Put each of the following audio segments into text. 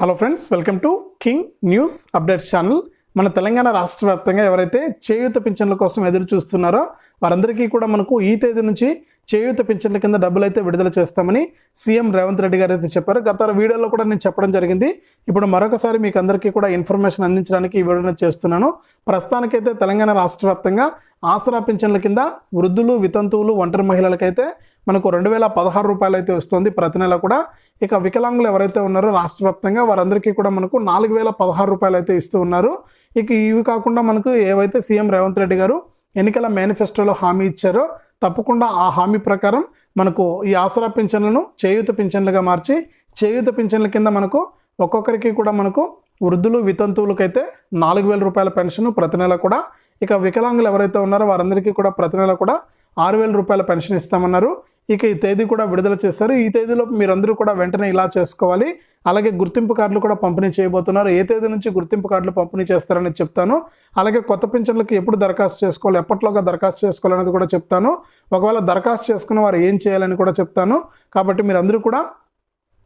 Hello friends welcome to King News updates channel మన తెలంగాణ రాష్ట్ర వ్యాప్తంగా ఎవరైతే చేయూత పింఛన్ల కోసం ఎదురు చూస్తున్నారో వారందరికీ కూడా మనకు ఈ తేదీ నుంచి చేయూత పింఛన్ల కింద డబ్బులు అయితే విడుదల చేస్తామని సీఎం రేవంత్ రెడ్డి గారు అయితే చెప్పారు. గత వీడియోలో కూడా నేను చెప్పడం జరిగింది. ఇప్పుడు మరొకసారి మీకు అందరికీ కూడా ఇన్ఫర్మేషన్ అందించడానికి ఈ వీడియోని చేస్తున్నాను. ప్రస్తుతానికైతే తెలంగాణ రాష్ట్ర వ్యాప్తంగా ఆసరా పింఛన్ల కింద వృద్ధులు వితంతువులు ఒంటరి మహిళలకైతే మనకు రెండు వేల పదహారు రూపాయలు అయితే వస్తుంది. ప్రతి నెల కూడా ఇక వికలాంగులు ఎవరైతే ఉన్నారో రాష్ట్ర వ్యాప్తంగా వారందరికీ కూడా మనకు నాలుగు వేల పదహారు రూపాయలు అయితే ఇస్తూ ఉన్నారు. ఇక ఇవి కాకుండా మనకు ఏవైతే సీఎం రేవంత్ రెడ్డి గారు ఎన్నికల మేనిఫెస్టోలో హామీ ఇచ్చారో తప్పకుండా ఆ హామీ ప్రకారం మనకు ఈ ఆసరా పింఛన్లను చేయూత పింఛన్లుగా మార్చి చేయూత పింఛన్ల కింద మనకు ఒక్కొక్కరికి కూడా మనకు వృద్ధులు వితంతువులకైతే నాలుగు వేల రూపాయల పెన్షన్ ప్రతి నెల కూడా. ఇక వికలాంగులు ఎవరైతే ఉన్నారో వారందరికీ కూడా ప్రతి నెల కూడా ఆరు వేల రూపాయల పెన్షన్ ఇస్తామన్నారు. ఇక ఈ తేదీ కూడా విడుదల చేస్తారు. ఈ తేదీలో మీరందరూ కూడా వెంటనే ఇలా చేసుకోవాలి. అలాగే గుర్తింపు కార్డులు కూడా పంపిణీ చేయబోతున్నారు. ఏ తేదీ నుంచి గుర్తింపు కార్డులు పంపిణీ చేస్తారని చెప్తాను. అలాగే కొత్త పింఛన్లకు ఎప్పుడు దరఖాస్తు చేసుకోవాలి ఎప్పట్లోగా దరఖాస్తు చేసుకోవాలనేది కూడా చెప్తాను. ఒకవేళ దరఖాస్తు చేసుకున్న వారు ఏం చేయాలని కూడా చెప్తాను. కాబట్టి మీరందరూ కూడా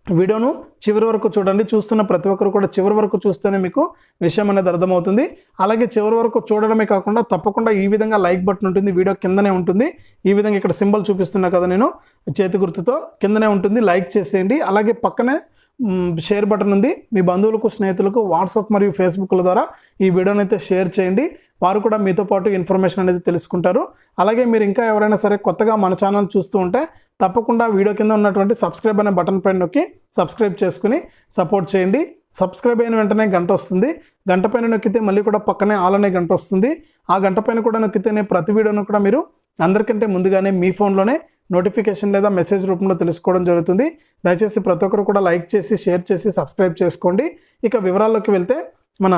వీడియోను చివరి వరకు చూడండి. చూస్తున్న ప్రతి ఒక్కరు కూడా చివరి వరకు చూస్తేనే మీకు విషయం అనేది అర్థమవుతుంది. అలాగే చివరి వరకు చూడడమే కాకుండా తప్పకుండా ఈ విధంగా లైక్ బటన్ ఉంటుంది వీడియో కిందనే ఉంటుంది. ఈ విధంగా ఇక్కడ సింబల్ చూపిస్తున్నా కదా నేను చేతి గుర్తుతో కిందనే ఉంటుంది. లైక్ చేసేయండి. అలాగే పక్కనే షేర్ బటన్ ఉంది. మీ బంధువులకు స్నేహితులకు వాట్సాప్ మరియు ఫేస్బుక్ల ద్వారా ఈ వీడియోని అయితే షేర్ చేయండి. వారు కూడా మీతో పాటు ఇన్ఫర్మేషన్ అనేది తెలుసుకుంటారు. అలాగే మీరు ఇంకా ఎవరైనా సరే కొత్తగా మన ఛానల్ చూస్తూ ఉంటే తప్పకుండా వీడియో కింద ఉన్నటువంటి సబ్స్క్రైబ్ అనే బటన్ పైన నొక్కి సబ్స్క్రైబ్ చేసుకుని సపోర్ట్ చేయండి. సబ్స్క్రైబ్ అయిన వెంటనే గంట వస్తుంది. గంట పైన నొక్కితే మళ్ళీ కూడా పక్కనే ఆల్ అనే గంట వస్తుంది. ఆ గంట పైన కూడా నొక్కితేనే ప్రతి వీడియోను కూడా మీరు అందరికంటే ముందుగానే మీ ఫోన్లోనే నోటిఫికేషన్ లేదా మెసేజ్ రూపంలో తెలుసుకోవడం జరుగుతుంది. దయచేసి ప్రతి ఒక్కరు కూడా లైక్ చేసి షేర్ చేసి సబ్స్క్రైబ్ చేసుకోండి. ఇక వివరాల్లోకి వెళ్తే మన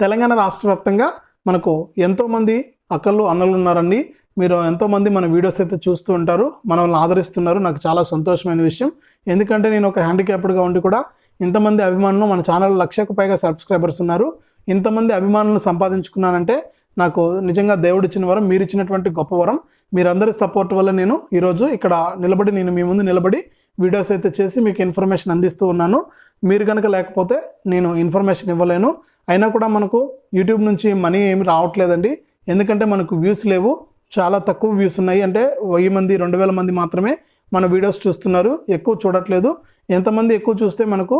తెలంగాణ రాష్ట్ర వ్యాప్తంగా మనకు ఎంతోమంది అక్కలు అన్నలు ఉన్నారండి. మీరు ఎంతోమంది మన వీడియోస్ అయితే చూస్తూ ఉంటారు మనల్ని ఆదరిస్తున్నారు. నాకు చాలా సంతోషమైన విషయం. ఎందుకంటే నేను ఒక హ్యాండిక్యాప్డ్గా ఉండి కూడా ఇంతమంది అభిమానులు మన ఛానల్ లక్షకు పైగా సబ్స్క్రైబర్స్ ఉన్నారు. ఇంతమంది అభిమానులను సంపాదించుకున్నానంటే నాకు నిజంగా దేవుడు ఇచ్చిన వరం మీరు ఇచ్చినటువంటి గొప్ప వరం. మీరందరి సపోర్ట్ వల్ల నేను ఈరోజు ఇక్కడ నిలబడి నేను మీ ముందు నిలబడి వీడియోస్ అయితే చేసి మీకు ఇన్ఫర్మేషన్ అందిస్తూ ఉన్నాను. మీరు కనుక లేకపోతే నేను ఇన్ఫర్మేషన్ ఇవ్వలేను. అయినా కూడా మనకు యూట్యూబ్ నుంచి మనీ ఏమి రావట్లేదండి. ఎందుకంటే మనకు వ్యూస్ లేవు. చాలా తక్కువ వ్యూస్ ఉన్నాయి. అంటే వెయ్యి మంది రెండు వేల మంది మాత్రమే మన వీడియోస్ చూస్తున్నారు. ఎక్కువ చూడట్లేదు. ఎంతమంది ఎక్కువ చూస్తే మనకు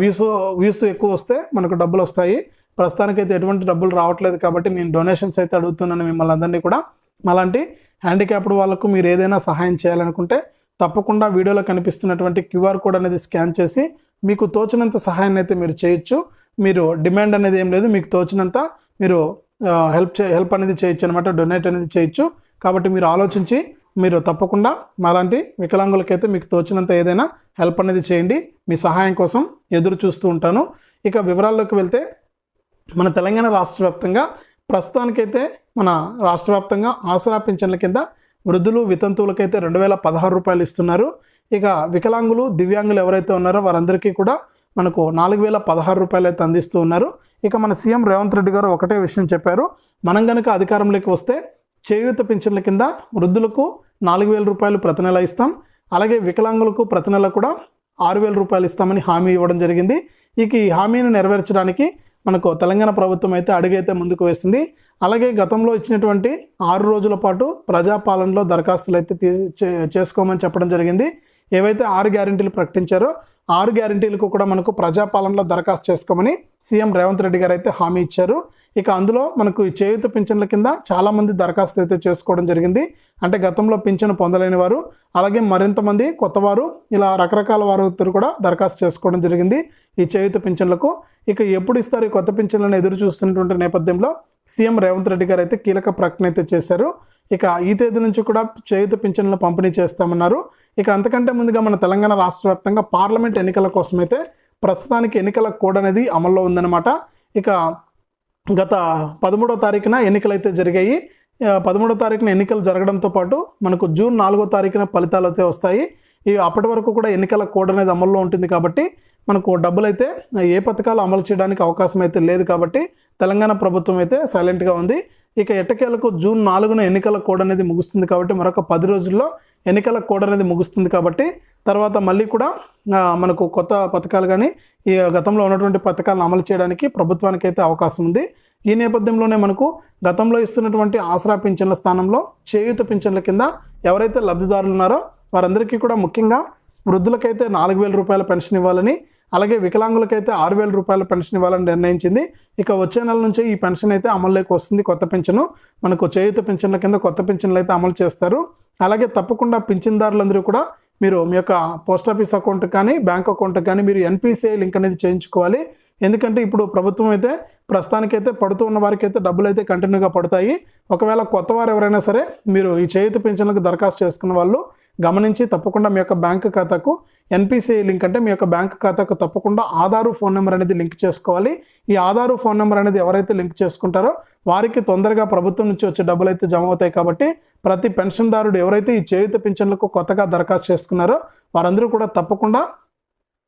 వ్యూస్ వ్యూస్ ఎక్కువ వస్తే మనకు డబ్బులు వస్తాయి. ప్రస్తుతానికైతే ఎటువంటి డబ్బులు రావట్లేదు కాబట్టి నేను డొనేషన్స్ అయితే అడుగుతున్నాను మిమ్మల్ని అందరినీ కూడా. అలాంటి హ్యాండిక్యాప్డ్ వాళ్ళకు మీరు ఏదైనా సహాయం చేయాలనుకుంటే తప్పకుండా వీడియోలో కనిపిస్తున్నటువంటి క్యూఆర్ కోడ్ అనేది స్కాన్ చేసి మీకు తోచినంత సహాయాన్ని అయితే మీరు చేయొచ్చు. మీరు డిమాండ్ అనేది ఏం లేదు. మీకు తోచినంత మీరు హెల్ప్ చే హెల్ప్ అనేది చేయొచ్చు అనమాట డొనేట్ అనేది చేయొచ్చు. కాబట్టి మీరు ఆలోచించి మీరు తప్పకుండా మాలాంటి వికలాంగులకైతే మీకు తోచినంత ఏదైనా హెల్ప్ అనేది చేయండి. మీ సహాయం కోసం ఎదురు చూస్తూ ఉంటాను. ఇక వివరాల్లోకి వెళ్తే మన తెలంగాణ రాష్ట్ర వ్యాప్తంగా ప్రస్తుతానికైతే మన రాష్ట్ర వ్యాప్తంగా ఆసరా పింఛన్ల కింద వృద్ధులు వితంతువులకైతే రెండు వేల పదహారు రూపాయలు ఇస్తున్నారు. ఇక వికలాంగులు దివ్యాంగులు ఎవరైతే ఉన్నారో వారందరికీ కూడా మనకు నాలుగు వేల పదహారు రూపాయలు అయితే అందిస్తూ ఉన్నారు. ఇక మన సీఎం రేవంత్ రెడ్డి గారు ఒకటే విషయం చెప్పారు. మనం కనుక అధికారంలోకి వస్తే చేయూత పింఛన్ల కింద వృద్ధులకు నాలుగు వేల రూపాయలు ప్రతి నెల ఇస్తాం. అలాగే వికలాంగులకు ప్రతి నెల కూడా ఆరు వేల రూపాయలు ఇస్తామని హామీ ఇవ్వడం జరిగింది. ఇక ఈ హామీని నెరవేర్చడానికి మనకు తెలంగాణ ప్రభుత్వం అయితే అడుగైతే ముందుకు వేసింది. అలాగే గతంలో ఇచ్చినటువంటి ఆరు రోజుల పాటు ప్రజాపాలనలో దరఖాస్తులు అయితే తీ చే- చేసుకోమని చెప్పడం జరిగింది. ఏవైతే ఆరు గ్యారెంటీలు ప్రకటించారో ఆరు గ్యారెంటీలకు కూడా మనకు ప్రజాపాలనలో దరఖాస్తు చేసుకోమని సీఎం రేవంత్ రెడ్డి గారు అయితే హామీ ఇచ్చారు. ఇక అందులో మనకు ఈ చేయూత పింఛన్ల కింద చాలామంది దరఖాస్తు అయితే చేసుకోవడం జరిగింది. అంటే గతంలో పింఛను పొందలేని వారు అలాగే మరింత మంది ఇలా రకరకాల వారు కూడా దరఖాస్తు చేసుకోవడం జరిగింది ఈ చేయూత పింఛన్లకు. ఇక ఎప్పుడు ఇస్తారు ఈ కొత్త పింఛన్లను ఎదురు చూస్తున్నటువంటి నేపథ్యంలో సీఎం రేవంత్ రెడ్డి గారు అయితే కీలక ప్రకటన అయితే చేశారు. ఇక ఈ తేదీ నుంచి కూడా చేయూత పింఛన్లు పంపిణీ చేస్తామన్నారు. ఇక అంతకంటే ముందుగా మన తెలంగాణ రాష్ట్ర వ్యాప్తంగా పార్లమెంట్ ఎన్నికల కోసమైతే ప్రస్తుతానికి ఎన్నికల కోడ్ అనేది అమల్లో ఉందన్నమాట. ఇక గత పదమూడో తారీఖున ఎన్నికలు అయితే జరిగాయి పదమూడో తారీఖున ఎన్నికలు జరగడంతో పాటు మనకు జూన్ నాలుగో తారీఖున ఫలితాలు అయితే వస్తాయి. ఇవి అప్పటి వరకు కూడా ఎన్నికల కోడ్ అనేది అమల్లో ఉంటుంది కాబట్టి మనకు డబ్బులు అయితే ఏ పథకాలు అమలు చేయడానికి అవకాశం అయితే లేదు కాబట్టి తెలంగాణ ప్రభుత్వం అయితే సైలెంట్గా ఉంది. ఇక ఎట్టకేలకు జూన్ నాలుగున ఎన్నికల కోడ్ అనేది ముగుస్తుంది కాబట్టి మరొక పది రోజుల్లో ఎన్నికల కోడ్ అనేది ముగుస్తుంది కాబట్టి తర్వాత మళ్ళీ కూడా మనకు కొత్త పథకాలు కానీ ఈ గతంలో ఉన్నటువంటి పథకాలను అమలు చేయడానికి ప్రభుత్వానికి అయితే అవకాశం ఉంది. ఈ నేపథ్యంలోనే మనకు గతంలో ఇస్తున్నటువంటి ఆసరా పింఛన్ల స్థానంలో చేయూత పింఛన్ల కింద ఎవరైతే లబ్ధిదారులు ఉన్నారో వారందరికీ కూడా ముఖ్యంగా వృద్ధులకైతే నాలుగు వేల రూపాయల పెన్షన్ ఇవ్వాలని అలాగే వికలాంగులకైతే ఆరు వేల రూపాయల పెన్షన్ ఇవ్వాలని నిర్ణయించింది. ఇక వచ్చే నెల నుంచి ఈ పెన్షన్ అయితే అమల్లోకి వస్తుంది. కొత్త పెన్షను మనకు చేయూత పెన్షన్ల కింద కొత్త పెన్షన్లు అయితే అమలు చేస్తారు. అలాగే తప్పకుండా పింఛన్దారులందరూ కూడా మీరు మీ యొక్క పోస్ట్ ఆఫీస్ అకౌంట్ కానీ బ్యాంక్ అకౌంట్ కానీ మీరు ఎన్పిసిఐ లింక్ అనేది చేయించుకోవాలి. ఎందుకంటే ఇప్పుడు ప్రభుత్వం అయితే ప్రస్తుతానికైతే పడుతూ ఉన్న వారికి అయితే డబ్బులు అయితే కంటిన్యూగా పడతాయి. ఒకవేళ కొత్త వారు ఎవరైనా సరే మీరు ఈ చేయుత పెన్షన్లకు దరఖాస్తు చేసుకున్న వాళ్ళు గమనించి తప్పకుండా మీ యొక్క బ్యాంక్ ఖాతాకు ఎన్పిసిఐ లింక్ అంటే మీ యొక్క బ్యాంక్ ఖాతాకు తప్పకుండా ఆధారు ఫోన్ నెంబర్ అనేది లింక్ చేసుకోవాలి. ఈ ఆధారు ఫోన్ నెంబర్ అనేది ఎవరైతే లింక్ చేసుకుంటారో వారికి తొందరగా ప్రభుత్వం నుంచి వచ్చే డబ్బులు అయితే జమ అవుతాయి కాబట్టి ప్రతి పెన్షన్దారుడు ఎవరైతే ఈ చేయుత పింఛన్లకు కొత్తగా దరఖాస్తు చేసుకున్నారో వారందరూ కూడా తప్పకుండా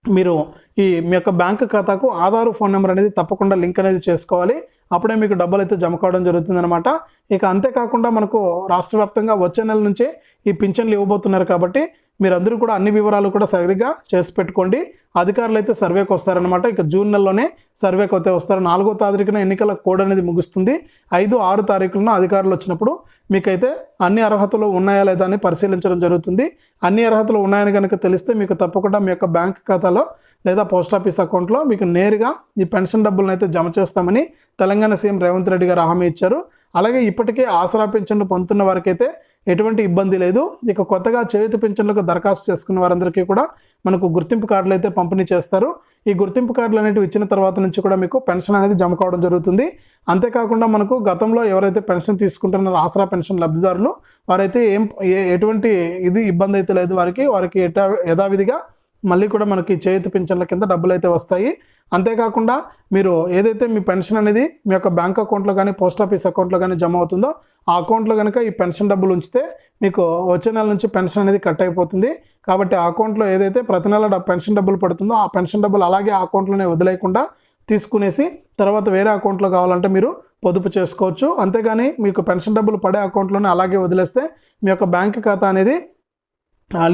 మీరు ఈ మీ యొక్క బ్యాంక్ ఖాతాకు ఆధారు ఫోన్ నెంబర్ అనేది తప్పకుండా లింక్ అనేది చేసుకోవాలి. అప్పుడే మీకు డబ్బులు అయితే జమ కావడం జరుగుతుందన్నమాట. ఇక అంతేకాకుండా మనకు రాష్ట్ర వ్యాప్తంగా వచ్చే నెల నుంచే ఈ పింఛన్లు ఇవ్వబోతున్నారు కాబట్టి మీరందరూ కూడా అన్ని వివరాలు కూడా సరిగ్గా చేసి పెట్టుకోండి. అధికారులు అయితే సర్వేకి వస్తారనమాట ఇక జూన్ నెలలోనే సర్వేకి అయితే వస్తారు. నాలుగో తారీఖున ఎన్నికల కోడ్ అనేది ముగుస్తుంది. ఐదు ఆరు తారీఖులను అధికారులు వచ్చినప్పుడు మీకైతే అన్ని అర్హతలు ఉన్నాయా లేదా అని పరిశీలించడం జరుగుతుంది. అన్ని అర్హతలు ఉన్నాయని కనుక తెలిస్తే మీకు తప్పకుండా మీ యొక్క బ్యాంక్ ఖాతాలో లేదా పోస్ట్ ఆఫీస్ అకౌంట్లో మీకు నేరుగా ఈ పెన్షన్ డబ్బులను అయితే జమ చేస్తామని తెలంగాణ సీఎం రేవంత్ రెడ్డి గారు హామీ ఇచ్చారు. అలాగే ఇప్పటికే ఆసరా పెన్షన్లు పొందుతున్న వారికైతే ఎటువంటి ఇబ్బంది లేదు. ఇక కొత్తగా చేయుత పింఛన్లకు దరఖాస్తు చేసుకున్న వారందరికీ కూడా మనకు గుర్తింపు కార్డులు అయితే పంపిణీ చేస్తారు. ఈ గుర్తింపు కార్డులు అనేవి ఇచ్చిన తర్వాత నుంచి కూడా మీకు పెన్షన్ అనేది జమ కావడం జరుగుతుంది. అంతేకాకుండా మనకు గతంలో ఎవరైతే పెన్షన్ తీసుకుంటున్నారో ఆసరా పెన్షన్ లబ్ధిదారులు వారైతే ఏం ఏ- ఎటువంటి ఇది ఇబ్బంది అయితే లేదు. వారికి వారికి ఎటా యథావిధిగా మళ్ళీ కూడా మనకి చేతి పింఛన్ల కింద డబ్బులు అయితే వస్తాయి. అంతేకాకుండా మీరు ఏదైతే మీ పెన్షన్ అనేది మీ యొక్క బ్యాంక్ అకౌంట్లో కానీ పోస్ట్ ఆఫీస్ అకౌంట్లో కానీ జమ అవుతుందో ఆ అకౌంట్లో కనుక ఈ పెన్షన్ డబ్బులు ఉంచితే మీకు వచ్చే నెల నుంచి పెన్షన్ అనేది కట్ అయిపోతుంది. కాబట్టి ఆ అకౌంట్లో ఏదైతే ప్రతి నెల పెన్షన్ డబ్బులు పడుతుందో ఆ పెన్షన్ డబ్బులు అలాగే ఆ అకౌంట్లోనే వదిలేయకుండా తీసుకునేసి తర్వాత వేరే అకౌంట్లో కావాలంటే మీరు పొదుపు చేసుకోవచ్చు. అంతేగాని మీకు పెన్షన్ డబ్బులు పడే అకౌంట్లోనే అలాగే వదిలేస్తే మీ యొక్క బ్యాంక్ ఖాతా అనేది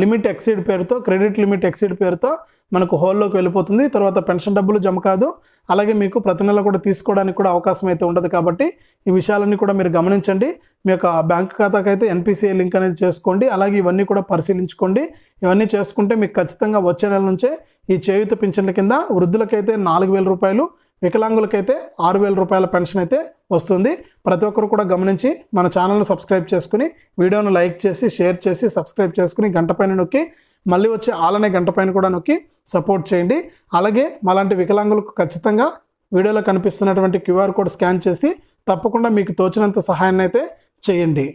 లిమిట్ ఎక్సీడ్ పేరుతో క్రెడిట్ లిమిట్ ఎక్సీడ్ పేరుతో మనకు హోల్లోకి వెళ్ళిపోతుంది. తర్వాత పెన్షన్ డబ్బులు జమ కాదు. అలాగే మీకు ప్రతి నెల కూడా తీసుకోవడానికి కూడా అవకాశం అయితే ఉండదు కాబట్టి ఈ విషయాలన్నీ కూడా మీరు గమనించండి. మీ యొక్క బ్యాంక్ ఖాతాకి అయితే ఎన్పిసిఐ లింక్ అనేది చేసుకోండి. అలాగే ఇవన్నీ కూడా పరిశీలించుకోండి. ఇవన్నీ చేసుకుంటే మీకు ఖచ్చితంగా వచ్చే నెల నుంచే ఈ చేయూత పింఛన్ల కింద వృద్ధులకైతే నాలుగు వేల రూపాయలు వికలాంగులకైతే ఆరు వేల రూపాయల పెన్షన్ అయితే వస్తుంది. ప్రతి ఒక్కరు కూడా గమనించి మన ఛానల్ను సబ్స్క్రైబ్ చేసుకుని వీడియోను లైక్ చేసి షేర్ చేసి సబ్స్క్రైబ్ చేసుకుని గంట పైన నొక్కి మళ్ళీ వచ్చే ఆలనే గంట పైన కూడా నొక్కి సపోర్ట్ చేయండి. అలాగే మాలాంటి వికలాంగులకు ఖచ్చితంగా వీడియోలో కనిపిస్తున్నటువంటి క్యూఆర్ కోడ్ స్కాన్ చేసి తప్పకుండా మీకు తోచినంత సహాయాన్ని అయితే చేయండి.